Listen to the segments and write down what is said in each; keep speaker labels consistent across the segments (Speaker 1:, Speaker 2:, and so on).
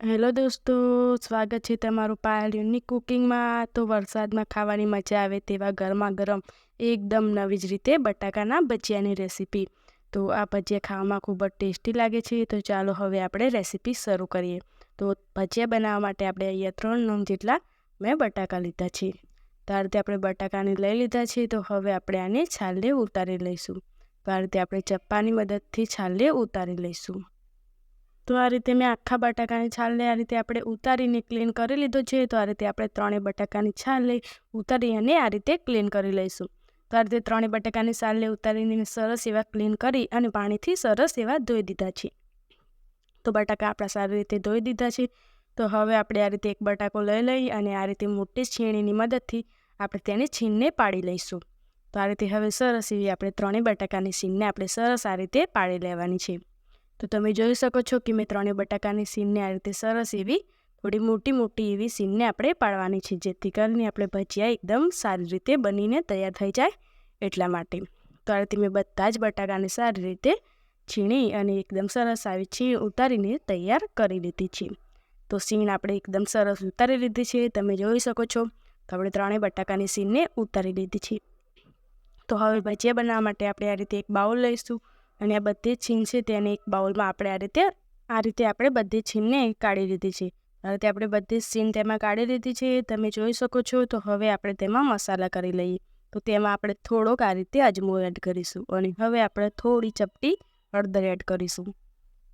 Speaker 1: Hello દોસ્તો, સ્વાગત છે તમારું પાયલ યુનિક કુકિંગમાં તો વરસાદમાં ખાવાની મજા આવે તેવા ગરમા ગરમ એકદમ નવી જ રીતે બટાકાના ભજીયાની રેસીપી તો આ ભજીયા ખાવામાં ખૂબ જ ટેસ્ટી લાગે છે. તો ચાલો હવે આપણે રેસીપી શરૂ કરીએ. તો ભજીયા બનાવવા માટે આપણે અહીંયા ત્રણ નંગ જેટલા મેં બટાકા લીધા છે. તો રીતે આપણે બટાકાને લઈ લીધા છે, તો હવે આપણે આને છાલે ઉતારી લઈશું. તો આ રીતે આપણે ચપ્પાની મદદથી છાલે ઉતારી લઈશું. તો આ રીતે મેં આખા બટાકાની છાલને આ રીતે આપણે ઉતારીને ક્લીન કરી લીધો છે. તો આ રીતે આપણે ત્રણેય બટાકાની છાલ લઈ ઉતારી અને આ રીતે ક્લીન કરી લઈશું. તો આ રીતે ત્રણેય બટાકાની છાલને ઉતારીને સરસ એવા ક્લીન કરી અને પાણીથી સરસ એવા ધોઈ દીધા છે. તો બટાકા આપણા સારી રીતે ધોઈ દીધા છે. તો હવે આપણે આ રીતે એક બટાકો લઈ લઈ અને આ રીતે મોટી છીણીની મદદથી આપણે તેની છીણને પાડી લઈશું. તો આ રીતે હવે સરસ એવી આપણે ત્રણેય બટાકાની છીણને આપણે સરસ આ રીતે પાડી લેવાની છે. તો તમે જોઈ શકો છો કે મેં ત્રણેય બટાકાની સીનને આ રીતે સરસ એવી થોડી મોટી મોટી એવી સીનને આપણે પાડવાની છે, જેથી કરીને આપણે ભજીયા એકદમ સારી રીતે બનીને તૈયાર થઈ જાય એટલા માટે. તો આ રીતે મેં બધા જ બટાકાને સારી રીતે છીણી અને એકદમ સરસ આવી છીણ ઉતારીને તૈયાર કરી લીધી છે. તો સીણ આપણે એકદમ સરસ ઉતારી લીધી છે, તમે જોઈ શકો છો તો આપણે ત્રણેય બટાકાની સીનને ઉતારી લીધી છે. તો હવે ભજીયા બનાવવા માટે આપણે આ રીતે એક બાઉલ લઈશું. અને આ બધી છીણ છે તેને એક બાઉલમાં આપણે આ રીતે આ રીતે આપણે બધી છીણને કાઢી લીધી છે. આ રીતે આપણે બધી છીણ તેમાં કાઢી લીધી છે, તમે જોઈ શકો છો, તો હવે આપણે તેમાં મસાલા કરી લઈએ. તો તેમાં આપણે થોડોક આ રીતે અજમો એડ કરીશું અને હવે આપણે થોડી ચપટી હળદર એડ કરીશું.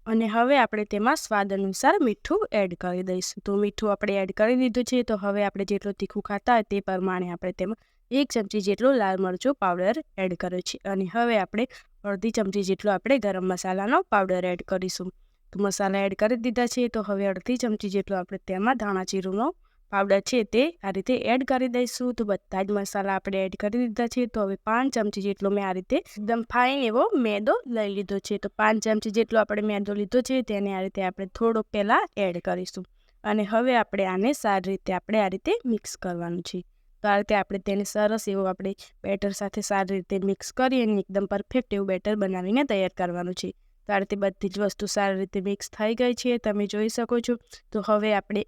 Speaker 1: અને હવે આપણે તેમાં સ્વાદ અનુસાર મીઠું એડ કરી દઈશું. તો મીઠું આપણે એડ કરી દીધું છે, તો હવે આપણે જેટલું તીખું ખાતા હોય તે પ્રમાણે આપણે તેમાં એક ચમચી જેટલો લાલ મરચું પાવડર એડ કર્યો છે. અને હવે આપણે અડધી ચમચી જેટલો આપણે ગરમ મસાલાનો પાવડર એડ કરીશું. તો મસાલા એડ કરી દીધા છે, તો હવે અડધી ચમચી જેટલો આપણે તેમાં ધાણા જીરુંનો પાવડર છે તે આ રીતે એડ કરી દઈશું. તો બધા જ મસાલા આપણે એડ કરી દીધા છે. તો હવે પાંચ ચમચી જેટલો મેં આ રીતે એકદમ ફાઇન એવો મેદો લઈ લીધો છે. તો પાંચ ચમચી જેટલો આપણે મેદો લીધો છે તેને આ રીતે આપણે થોડોક પહેલાં એડ કરીશું. અને હવે આપણે આને સારી રીતે આપણે આ રીતે મિક્સ કરવાનું છે. તો આ રીતે આપણે તેને સરસ એવું આપણે બેટર સાથે સારી રીતે મિક્સ કરી અને એકદમ પરફેક્ટ એવું બેટર બનાવીને તૈયાર કરવાનું છે. તો આ રીતે બધી જ વસ્તુ સારી રીતે મિક્સ થઈ ગઈ છે. તમે જોઈ શકો છો. તો હવે આપણે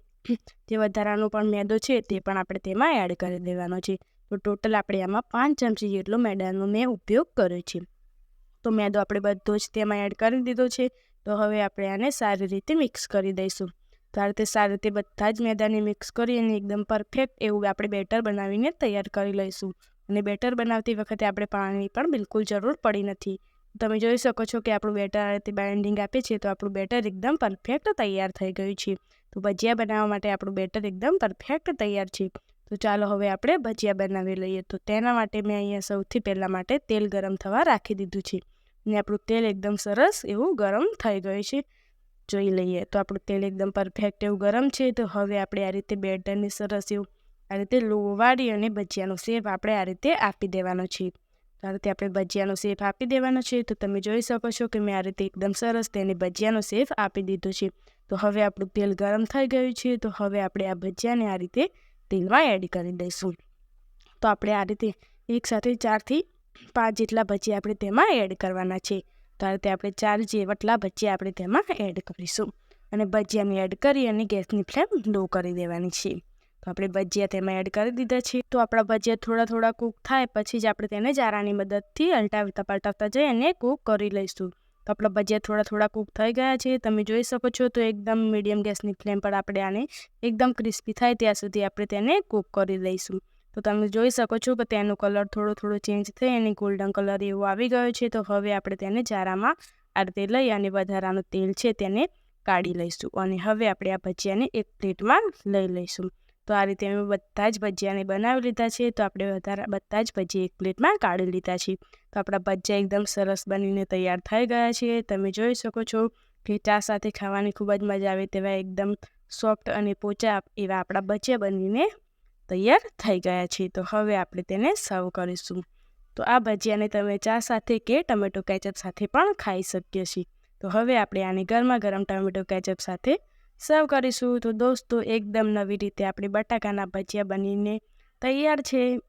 Speaker 1: જે વધારાનો પણ મેદો છે તે પણ આપણે તેમાં એડ કરી દેવાનો છે. તો ટોટલ આપણે આમાં પાંચ ચમચી જેટલો મેદાનો મેં ઉપયોગ કર્યો છે. તો મેદો આપણે બધો જ તેમાં એડ કરી દીધો છે. તો હવે આપણે આને સારી રીતે મિક્સ કરી દઈશું. તો આ રીતે સારી રીતે બધા જ મેદાને મિક્સ કરી અને એકદમ પરફેક્ટ એવું આપણે બેટર બનાવીને તૈયાર કરી લઈશું. અને બેટર બનાવતી વખતે આપણે પાણીની પણ બિલકુલ જરૂર પડી નથી. તમે જોઈ શકો છો કે આપણું બેટર આ બાઇન્ડિંગ આપે છે, તો આપણું બેટર એકદમ પરફેક્ટ તૈયાર થઈ ગયું છે. તો ભજીયા બનાવવા માટે આપણું બેટર એકદમ પરફેક્ટ તૈયાર છે. તો ચાલો હવે આપણે ભજીયા બનાવી લઈએ. તો તેના માટે મેં અહીંયા સૌથી પહેલાં માટે તેલ ગરમ થવા રાખી દીધું છે. અને આપણું તેલ એકદમ સરસ એવું ગરમ થઈ ગયું છે. જોઈ લઈએ. તો આપણું તેલ એકદમ પરફેક્ટ એવું ગરમ છે. તો હવે આપણે આ રીતે બેટરને સરસ એવું આ રીતે લોવાડી અને ભજીયાનો શેપ આપણે આ રીતે આપી દેવાનો છે. આ કે આપણે ભજીયાનો શેપ આપી દેવાનો છે. તો તમે જોઈ શકો છો કે મેં આ રીતે એકદમ સરસ તેને ભજીયાનો શેપ આપી દીધો છે. તો હવે આપણું તેલ ગરમ થઈ ગયું છે. તો હવે આપણે આ ભજીયાને આ રીતે તેલમાં એડ કરી દઈશું. તો આપણે આ રીતે એકસાથે ચારથી પાંચ જેટલા ભજીયા આપણે તેમાં એડ કરવાના છે. તો આ આપણે ચાર જેટલા ભજીયા આપણે તેમાં એડ કરીશું. અને ભજીયાને એડ કરી અને ગેસની ફ્લેમ લો કરી દેવાની છે. તો આપણે ભજીયા તેમાં એડ કરી દીધા છે. તો આપણા ભજીયા થોડા થોડા કૂક થાય પછી જ આપણે તેને જારાની મદદથી અલટાવતા પલટાવતા જઈ અને કૂક કરી લઈશું. તો આપણા ભજીયા થોડા થોડા કૂક થઈ ગયા છે. તમે જોઈ શકો છો તો એકદમ મીડિયમ ગેસની ફ્લેમ પર આપણે આને એકદમ ક્રિસ્પી થાય ત્યાં સુધી આપણે તેને કૂક કરી લઈશું. તો તમે જોઈ શકો છો કે તેનો કલર થોડો થોડો ચેન્જ થઈ અને ગોલ્ડન કલર એવો આવી ગયો છે. તો હવે આપણે તેને જારામાં આ રીતે લઈ અને વધારાનું તેલ છે તેને કાઢી લઈશું અને હવે આપણે આ ભજીયાને એક પ્લેટમાં લઈ લઈશું. તો આ રીતે અમે બધા જ ભજીયાને બનાવી લીધા છે. તો આપણે વધારે બધા જ ભજીયા એક પ્લેટમાં કાઢી લીધા છે. તો આપણા ભજીયા એકદમ સરસ બનીને તૈયાર થઈ ગયા છે. તમે જોઈ શકો છો કે ચા સાથે ખાવાની ખૂબ જ મજા આવે તેવા એકદમ સોફ્ટ અને પોચા એવા આપણા ભજીયા બનીને તૈયાર થઈ ગયા છે. તો હવે આપણે તેને સર્વ કરીશું. તો આ ભજીયાને તમે ચા સાથે કે ટમેટો કેચઅપ સાથે પણ ખાઈ શકીએ છીએ. તો હવે આપણે આને ગરમા ગરમ ટમેટો કેચઅપ સાથે સર્વ કરીશું તો દોસ્તો એકદમ નવી રીતે આપણે બટાકાના ભજીયા બનીને તૈયાર છે.